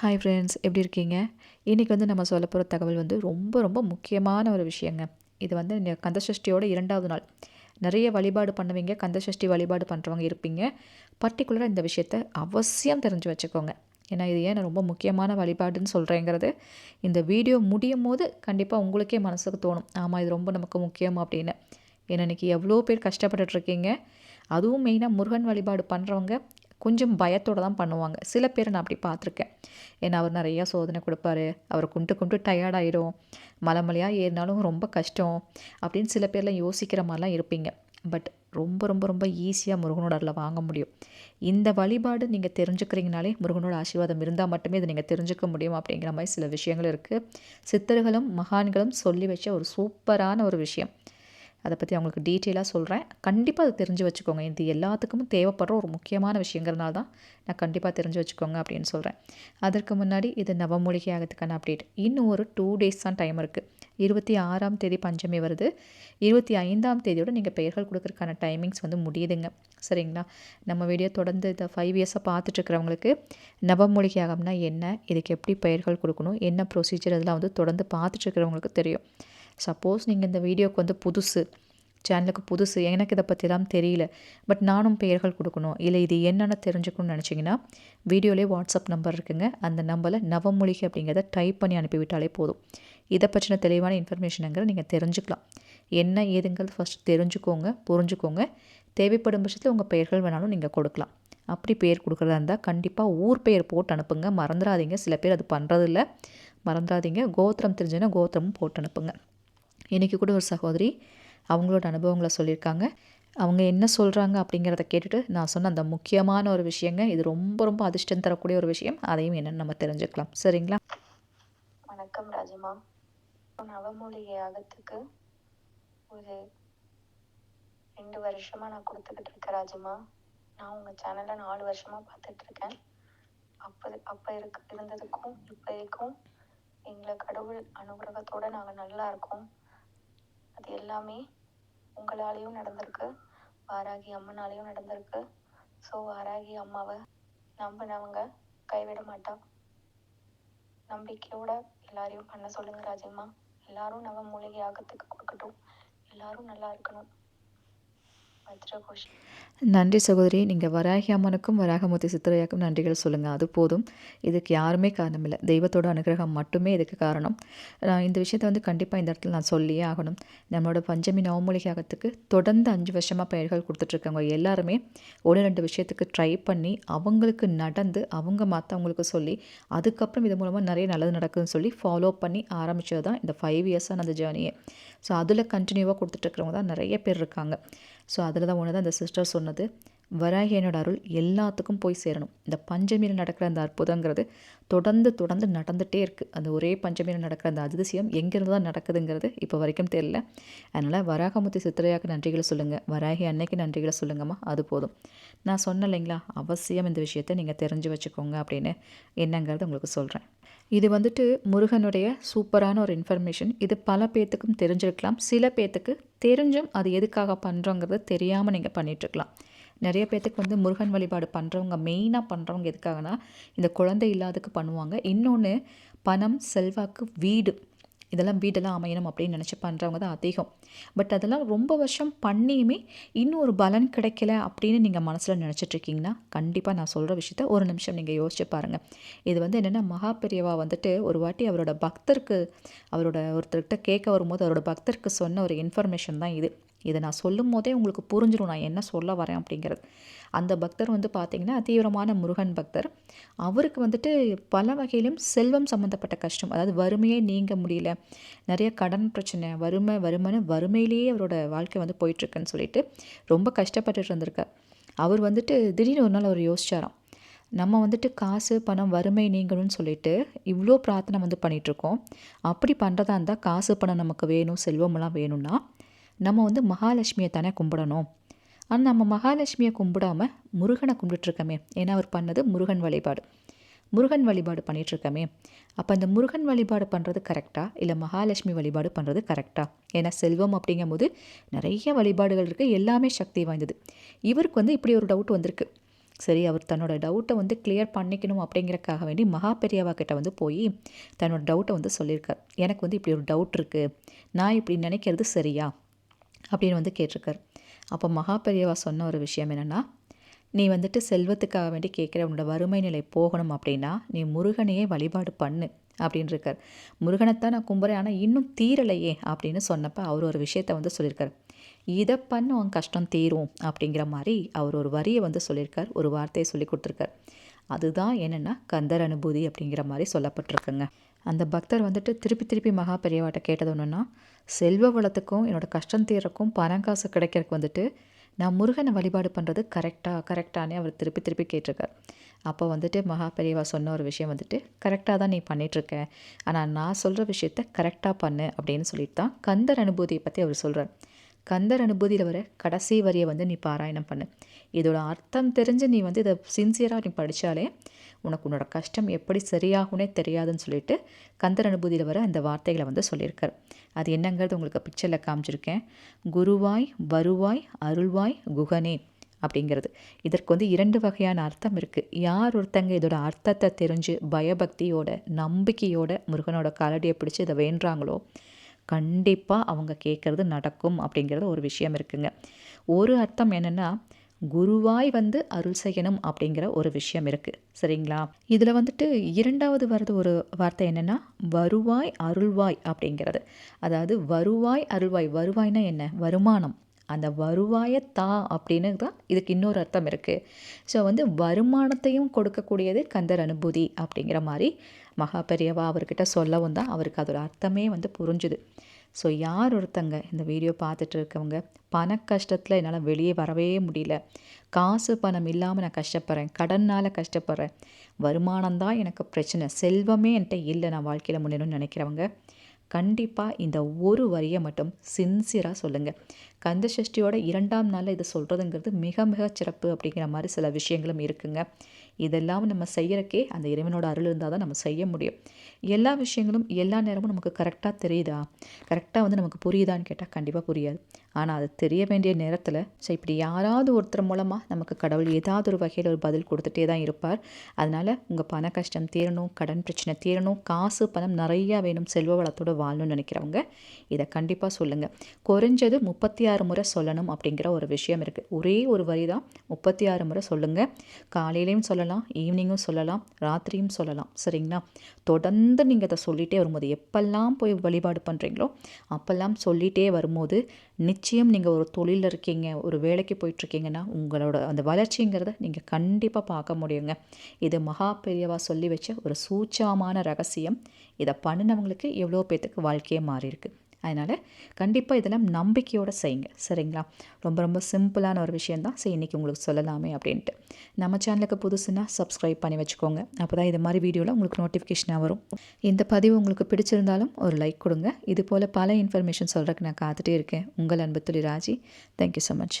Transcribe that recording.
Hi friends எப்படி இருக்கீங்க? இன்றைக்கி வந்து நம்ம சொல்ல போகிற தகவல் வந்து ரொம்ப ரொம்ப முக்கியமான ஒரு விஷயங்க. இது வந்து கந்தசஷ்டியோட இரண்டாவது நாள். நிறைய வழிபாடு பண்ணுவீங்க கந்தசஷ்டி வழிபாடு பண்ணுறவங்க இருப்பீங்க. பர்டிகுலராக இந்த விஷயத்த அவசியம் தெரிஞ்சு வச்சுக்கோங்க. ஏன்னா இது ஏன் நான் ரொம்ப முக்கியமான வழிபாடுன்னு சொல்கிறேங்கிறது இந்த வீடியோ முடியும் போது கண்டிப்பாக உங்களுக்கே மனசுக்கு தோணும். ஆமாம் இது ரொம்ப நமக்கு முக்கியம் அப்படின்னு. ஏன்னா இன்றைக்கி எவ்வளோ பேர் கஷ்டப்பட்டுட்ருக்கீங்க அதுவும் மெயினாக முருகன் வழிபாடு பண்ணுறவங்க கொஞ்சம் பயத்தோடு தான் பண்ணுவாங்க. சில பேர் நான் அப்படி பார்த்துருக்கேன். ஏன்னா அவர் நிறையா சோதனை கொடுப்பாரு. அவர் குண்டு குண்டு டயர்டாயிடும் மலை மலையாக ஏறினாலும் ரொம்ப கஷ்டம் அப்படின்னு சில பேர்லாம் யோசிக்கிற மாதிரிலாம் இருப்பீங்க. பட் ரொம்ப ரொம்ப ரொம்ப ஈஸியாக முருகனோட அருளை வாங்க முடியும். இந்த வழிபாடு நீங்கள் தெரிஞ்சுக்கிறீங்கனாலே முருகனோட ஆசீர்வாதம் இருந்தால் மட்டுமே இதை நீங்கள் தெரிஞ்சுக்க முடியும் அப்படிங்கிற மாதிரி சில விஷயங்கள் இருக்குது சித்தர்களும் மகான்களும் சொல்லி வச்ச ஒரு சூப்பரான ஒரு விஷயம். அதை பற்றி அவங்களுக்கு டீட்டெயிலாக சொல்கிறேன் கண்டிப்பாக அதை தெரிஞ்சு வச்சுக்கோங்க. இது எல்லாத்துக்கும் தேவைப்படுற ஒரு முக்கியமான விஷயங்கிறனால தான் நான் கண்டிப்பாக தெரிஞ்சு வச்சுக்கோங்க அப்படின்னு சொல்கிறேன் அதற்கு முன்னாடி இது நவமூலிகை ஆகிறதுக்கான அப்டேட் இன்னும் ஒரு டூ டேஸ் தான் டைம் இருக்குது இருபத்தி ஆறாம் தேதி பஞ்சமி வருது. இருபத்தி ஐந்தாம் தேதியோடு நீங்கள் பெயர்கள் கொடுக்குறதுக்கான டைமிங்ஸ் வந்து முடியுதுங்க. சரிங்களா? நம்ம வீடியோ தொடர்ந்து இந்த ஃபைவ் இயர்ஸாக பார்த்துட்ருக்கிறவங்களுக்கு நவமூலிகை ஆகம்னா என்ன? இதுக்கு எப்படி பெயர்கள் கொடுக்கணும்? என்ன ப்ரொசீஜர் இதெல்லாம் வந்து தொடர்ந்து பார்த்துட்ருக்கிறவங்களுக்கு தெரியும். சப்போஸ் நீங்கள் இந்த வீடியோக்கு வந்து புதுசு சேனலுக்கு புதுசு எனக்கு இதை பற்றிலாம் தெரியல பட் நானும் பெயர்கள் கொடுக்கணும் இல்லை இது என்னென்னு தெரிஞ்சுக்கணும்னு நினச்சிங்கன்னா வீடியோலேயே வாட்ஸ்அப் நம்பர் இருக்குங்க. அந்த நம்பரில் நவமொழிகை அப்படிங்கிறத டைப் பண்ணி அனுப்பிவிட்டாலே போதும். இதை பற்றின தெளிவான இன்ஃபர்மேஷனுங்கிற நீங்கள் தெரிஞ்சுக்கலாம். என்ன ஏதுங்கிறது ஃபஸ்ட் தெரிஞ்சுக்கோங்க புரிஞ்சுக்கோங்க. தேவைப்படும் பட்சத்தில் உங்கள் பெயர்கள் வேணாலும் நீங்கள் கொடுக்கலாம். அப்படி பெயர் கொடுக்குறதா இருந்தால் கண்டிப்பாக ஊர் பெயர் போட்டு அனுப்புங்க. மறந்துடாதீங்க. சில பேர் அது பண்ணுறதில்ல மறந்துடாதீங்க. கோத்திரம் தெரிஞ்சுன்னா கோத்திரமும் போட்டு அனுப்புங்க. இன்றைக்கி கூட ஒரு சகோதரி அவங்களோட அனுபவங்களை சொல்லியிருக்காங்க. அவங்க என்ன சொல்கிறாங்க அப்படிங்கிறத கேட்டுட்டு நான் சொன்ன அந்த முக்கியமான ஒரு விஷயங்க இது ரொம்ப ரொம்ப அதிர்ஷ்டம் தரக்கூடிய ஒரு விஷயம். அதையும் என்னென்னு நம்ம தெரிஞ்சுக்கலாம். சரிங்களா? வணக்கம் ராஜிமா. நவமூலிகை அகத்துக்கு ஒரு ரெண்டு வருஷமா நான் கொடுத்துக்கிட்டு இருக்கேன் ராஜிமா. நான் உங்கள் சேனலை நாலு வருஷமா பார்த்துட்டு இருக்கேன். அப்போ அப்போ இருக்கு இருந்ததுக்கும் இப்போதைக்கும் எங்களை கடவுள் அனுகிரகத்தோட நாங்கள் நல்லா இருக்கோம். அது எல்லாமே உங்களாலேயும் நடந்திருக்கு. வாராகி அம்மனாலேயும் நடந்திருக்கு. ஸோ வாராகி அம்மாவை நம்பினவங்க கைவிட மாட்டான் நம்பிக்கையோட எல்லாரையும் பண்ண சொல்லுங்க ராஜம்மா. எல்லாரும் நம்ம மூலிகை ஆகத்துக்கு கொடுக்கட்டும். எல்லாரும் நல்லா இருக்கணும். நன்றி சகோதரி. நீங்கள் வராகி அம்மனுக்கும் வராகமூர்த்தி சித்திரையாக்கும் நன்றிகள் சொல்லுங்கள் அது போதும். இதுக்கு யாருமே காரணம் இல்லை. தெய்வத்தோட அனுகிரகம் மட்டுமே இதுக்கு காரணம். நான் இந்த விஷயத்தை வந்து கண்டிப்பாக இந்த இடத்துல நான் சொல்லியே ஆகணும். நம்மளோட பஞ்சமி நவமூலிகாகத்துக்கு தொடர்ந்து அஞ்சு வருஷமாக பெயர்கள் கொடுத்துட்ருக்காங்க. எல்லாருமே ஒன்று ரெண்டு விஷயத்துக்கு ட்ரை பண்ணி அவங்களுக்கு நடந்து அவங்க மற்றவங்களுக்கு சொல்லி அதுக்கப்புறம் இது மூலமாக நிறைய நல்லது நடக்குதுன்னு சொல்லி ஃபாலோ பண்ணி ஆரம்பித்தது தான் இந்த ஃபைவ் இயர்ஸான அந்த ஜேர்னியே ஸோ அதில் கண்டினியூவாக கொடுத்துட்ருக்கிறவங்க தான் நிறைய பேர் இருக்காங்க. ஸோ அதில் தான் ஒன்று தான் அந்த சிஸ்டர் சொன்னது. வராகியனோட அருள் எல்லாத்துக்கும் போய் சேரணும். இந்த பஞ்சமியில் நடக்கிற அந்த அற்புதங்கிறது தொடர்ந்து தொடர்ந்து நடந்துகிட்டே இருக்குது அந்த ஒரே பஞ்சமியில் நடக்கிற அந்த அதிசயம் எங்கேருந்து தான் நடக்குதுங்கிறது இப்போ வரைக்கும் தெரியல. அதனால் வராகமுத்தி சித்திரையாக்கு நன்றிகளை சொல்லுங்கள் வராகி அன்னைக்கு நன்றிகளை சொல்லுங்கம்மா. அது போதும். நான் சொன்னேன் இல்லைங்களா? அவசியம் இந்த விஷயத்தை நீங்கள் தெரிஞ்சு வச்சுக்கோங்க அப்படின்னு என்னங்கிறது உங்களுக்கு சொல்கிறேன் இது வந்துட்டு முருகனுடைய சூப்பரான ஒரு இன்ஃபர்மேஷன் இது பல பேர்த்துக்கும் தெரிஞ்சிருக்கலாம். சில பேர்த்துக்கு தெரிஞ்சும் அது எதுக்காக பண்ணுறோங்கிறது தெரியாமல் நீங்கள் பண்ணிகிட்ருக்கலாம் நிறைய பேர்த்துக்கு வந்து முருகன் வழிபாடு பண்ணுறவங்க மெயினாக பண்ணுறவங்க எதுக்காகனா இந்த குழந்தை இல்லாததுக்கு பண்ணுவாங்க. இன்னொன்று பணம் செல்வாக்கு வீடு. இதெல்லாம் வீடெல்லாம் அமையணும் அப்படின்னு நினச்சி பண்ணுறவங்க தான் அதிகம். பட் அதெல்லாம் ரொம்ப வருஷம் பண்ணியுமே இன்னும் ஒரு பலன் கிடைக்கல அப்படின்னு நீங்கள் மனசில் நினச்சிட்ருக்கீங்கன்னா கண்டிப்பாக நான் சொல்கிற விஷயத்த ஒரு நிமிஷம் நீங்கள் யோசிச்சு பாருங்கள் இது வந்து என்னென்னா மகாபெரியவா வந்துட்டு ஒரு வாட்டி அவரோட பக்தருக்கு அவரோட ஒருத்தர்கிட்ட கேட்க வரும்போது அவரோட பக்தருக்கு சொன்ன ஒரு இன்ஃபர்மேஷன் தான் இது. இதை நான் சொல்லும் போதே உங்களுக்கு புரிஞ்சிடும் நான் என்ன சொல்ல வரேன் அப்படிங்கிறது. அந்த பக்தர் வந்து பார்த்திங்கன்னா தீவிரமான முருகன் பக்தர். அவருக்கு வந்துட்டு பல வகையிலும் செல்வம் சம்மந்தப்பட்ட கஷ்டம். அதாவது வறுமையே நீங்க முடியல. நிறைய கடன் பிரச்சனை வறுமை வறுமைன்னு வறுமையிலேயே அவரோட வாழ்க்கை வந்து போயிட்டுருக்குன்னு சொல்லிட்டு ரொம்ப கஷ்டப்பட்டுட்டு இருந்திருக்கார். அவர் வந்துட்டு திடீர்னு ஒரு நாள் அவர் யோசிச்சாராம். நம்ம வந்துட்டு காசு பணம் வறுமை நீங்கணும்னு சொல்லிட்டு இவ்வளோ பிரார்த்தனை வந்து பண்ணிகிட்ருக்கோம் அப்படி பண்ணுறதா இருந்தால் காசு பணம் நமக்கு வேணும் செல்வமெல்லாம் வேணும்னா நம்ம வந்து மகாலட்சுமியை தானே கும்பிடணும். ஆனால் நம்ம மகாலட்சுமியை கும்பிடாமல் முருகனை கும்பிட்டுருக்கோமே. ஏன்னா அவர் பண்ணது முருகன் வழிபாடு. முருகன் வழிபாடு பண்ணிகிட்ருக்கோமே அப்போ அந்த முருகன் வழிபாடு பண்ணுறது கரெக்டாக இல்லை மகாலட்சுமி வழிபாடு பண்ணுறது கரெக்டாக ஏன்னா செல்வம் அப்படிங்கும் போது நிறைய வழிபாடுகள் இருக்குது எல்லாமே சக்தி வாய்ந்தது. இவருக்கு வந்து இப்படி ஒரு டவுட் வந்திருக்கு. சரி அவர் தன்னோட டவுட்டை வந்து கிளியர் பண்ணிக்கணும் அப்படிங்கிறக்காக வேண்டி மகா பெரியவா கிட்ட வந்து போய் தன்னோட டவுட்டை வந்து சொல்லியிருக்கார். எனக்கு வந்து இப்படி ஒரு டவுட் இருக்குது நான் இப்படி நினைக்கிறது சரியா? அப்படின்னு வந்து கேட்டிருக்கார். அப்போ மகா பெரியவா சொன்ன ஒரு விஷயம் என்னென்னா நீ வந்துட்டு செல்வத்துக்காக வேண்டி கேட்குற உன்னோட வறுமை நிலை போகணும் அப்படின்னா நீ முருகனையே வழிபாடு பண்ணு அப்படின்னு இருக்கார். முருகனைத்தான் நான் கும்புறேன் ஆனால் இன்னும் தீரலையே அப்படின்னு சொன்னப்போ அவர் ஒரு விஷயத்த வந்து சொல்லியிருக்கார். இதை பண்ண உன் கஷ்டம் தீரும் அப்படிங்கிற மாதிரி அவர் ஒரு வரியை வந்து சொல்லியிருக்கார் ஒரு வார்த்தையை சொல்லி கொடுத்துருக்கார். அதுதான் என்னென்னா கந்தர் அனுபூதி அப்படிங்கிற மாதிரி சொல்லப்பட்டிருக்குங்க. அந்த பக்தர் வந்துட்டு திருப்பி திருப்பி மகா பெரியவாட்ட கேட்டது ஒன்றுன்னா செல்வ வளத்துக்கும் என்னோடய கஷ்டம் தீரக்கும் பணம் காசு கிடைக்கிறதுக்கு வந்துட்டு நான் முருகனை வழிபாடு பண்ணுறது கரெக்டாக கரெக்டானே அவர் திருப்பி திருப்பி கேட்டிருக்கார். அப்போ வந்துட்டு மகா பெரியவா சொன்ன ஒரு விஷயம் வந்துட்டு கரெக்டாக தான் நீ பண்ணிகிட்ருக்க ஆனால் நான் சொல்கிற விஷயத்த கரெக்டாக பண்ணு அப்படின்னு சொல்லிட்டு தான் கந்தர் அனுபூதியை பற்றி அவர் சொல்கிறார் கந்தர் அனுபூதியில் வர கடைசி வரியை வந்து நீ பாராயணம் பண்ணு. இதோட அர்த்தம் தெரிஞ்சு நீ வந்து இதை சின்சியராக நீ படித்தாலே உனக்கு உன்னோட கஷ்டம் எப்படி சரியாகும்னே தெரியாதுன்னு சொல்லிட்டு கந்தர் அனுபூதியில் வர அந்த வார்த்தைகளை வந்து சொல்லியிருக்கார். அது என்னங்கிறது உங்களுக்கு பிக்சரில் காமிச்சிருக்கேன். குருவாய் வருவாய் அருள்வாய் குகனே அப்படிங்கிறது. இதற்கு வந்து இரண்டு வகையான அர்த்தம் இருக்குது யார் ஒருத்தங்க இதோட அர்த்தத்தை தெரிஞ்சு பயபக்தியோட நம்பிக்கையோட முருகனோட காலடியை பிடிச்சி இதை வேண்டுறாங்களோ கண்டிப்பாக அவங்க கேட்குறது நடக்கும் அப்படிங்கிறது ஒரு விஷயம் இருக்குங்க. ஒரு அர்த்தம் என்னென்னா குருவாய் வந்து அருள் செய்யணும் அப்படிங்கிற ஒரு விஷயம் இருக்குது சரிங்களா? இதில் வந்துட்டு இரண்டாவது வரது ஒரு வார்த்தை என்னென்னா வருவாய் அருள்வாய் அப்படிங்கிறது. அதாவது வருவாய் அருள்வாய். வருவாய்னா என்ன? வருமானம். அந்த வருவாயை தா அப்படின்னு தான் இதுக்கு இன்னொரு அர்த்தம் இருக்குது ஸோ வந்து வருமானத்தையும் கொடுக்கக்கூடியது கந்தர் அனுபூதி அப்படிங்கிற மாதிரி மகா பெரியவா அவர்கிட்ட சொல்லவும் தான் அவருக்கு அதோட அர்த்தமே வந்து புரிஞ்சுது. ஸோ யார் ஒருத்தங்க இந்த வீடியோ பார்த்துட்டு இருக்கவங்க? பண கஷ்டத்தில் என்னால் வெளியே வரவே முடியல. காசு பணம் இல்லாமல் நான் கஷ்டப்படுறேன். கடனால் கஷ்டப்படுறேன். வருமானம் தான் எனக்கு பிரச்சனை. செல்வமே என்கிட்ட இல்லை. நான் வாழ்க்கையில் முன்னேறணும்னு நினைக்கிறவங்க கண்டிப்பாக இந்த ஒரு வரியை மட்டும் சின்சியராக சொல்லுங்கள் கந்த சஷ்டியோட இரண்டாம் நாளில் இதை சொல்கிறதுங்கிறது மிக மிக சிறப்பு அப்படிங்கிற மாதிரி சில விஷயங்களும் இருக்குங்க. இதெல்லாம் நம்ம செய்யறக்கே அந்த இறைவனோட அருள் இருந்தால் தான் நம்ம செய்ய முடியும். எல்லா விஷயங்களும் எல்லா நேரமும் நமக்கு கரெக்டாக தெரியுதா? கரெக்டாக வந்து நமக்கு புரியுதான்னு கேட்டால் கண்டிப்பாக புரியாது. ஆனால் அது தெரிய வேண்டிய நேரத்தில் ஸோ இப்படி யாராவது ஒருத்தர் மூலமாக நமக்கு கடவுள் ஏதாவது ஒரு வகையில் ஒரு பதில் கொடுத்துட்டே தான் இருப்பார். அதனால் உங்கள் பண கஷ்டம் தீரணும் கடன் பிரச்சனை தீரணும் காசு பணம் நிறையா வேணும் செல்வ வளத்தோடு வாழணும்னு நினைக்கிறவங்க இதை கண்டிப்பாக சொல்லுங்கள் குறைஞ்சது முப்பத்தி ஆறு முறை சொல்லணும் அப்படிங்கிற ஒரு விஷயம் இருக்குது ஒரே ஒரு வரி தான் முப்பத்தி ஆறு முறை சொல்லுங்கள் காலையிலையும் சொல்லலாம் ஈவினிங்கும் சொல்லலாம் ராத்திரியும் சொல்லலாம். சரிங்களா? தொடர்ந்து நீங்கள் அதை சொல்லிகிட்டே வரும்போது எப்பெல்லாம் போய் வழிபாடு பண்ணுறீங்களோ அப்போல்லாம் சொல்லிகிட்டே வரும்போது நிச்சயம் நீங்கள் ஒரு தொழிலில் இருக்கீங்க ஒரு வேலைக்கு போயிட்டுருக்கீங்கன்னா உங்களோட அந்த வளர்ச்சிங்கிறத நீங்கள் கண்டிப்பாக பார்க்க முடியுங்க. இது மகா பெரியவா சொல்லி வச்ச ஒரு சூட்சமான ரகசியம். இதை பண்ணினவங்களுக்கு எவ்வளோ பேர்த்துக்கு வாழ்க்கையே மாறியிருக்கு. அதனால் கண்டிப்பாக இதெல்லாம் நம்பிக்கையோடு செய்யுங்க. சரிங்களா? ரொம்ப ரொம்ப சிம்பிளான ஒரு விஷயந்தான் சரி இன்றைக்கி உங்களுக்கு சொல்லலாமே அப்படின்ட்டு. நம்ம சேனலுக்கு புதுசுன்னா சப்ஸ்கிரைப் பண்ணி வச்சுக்கோங்க. அப்போ தான் இது மாதிரி வீடியோவில் உங்களுக்கு நோட்டிஃபிகேஷனாக வரும். இந்த பதிவு உங்களுக்கு பிடிச்சிருந்தாலும் ஒரு லைக் கொடுங்க. இது போல் பல இன்ஃபர்மேஷன் சொல்கிறதுக்கு நான் காத்துட்டே இருக்கேன். உங்கள் அன்பு துளி ராஜி. Thank you so much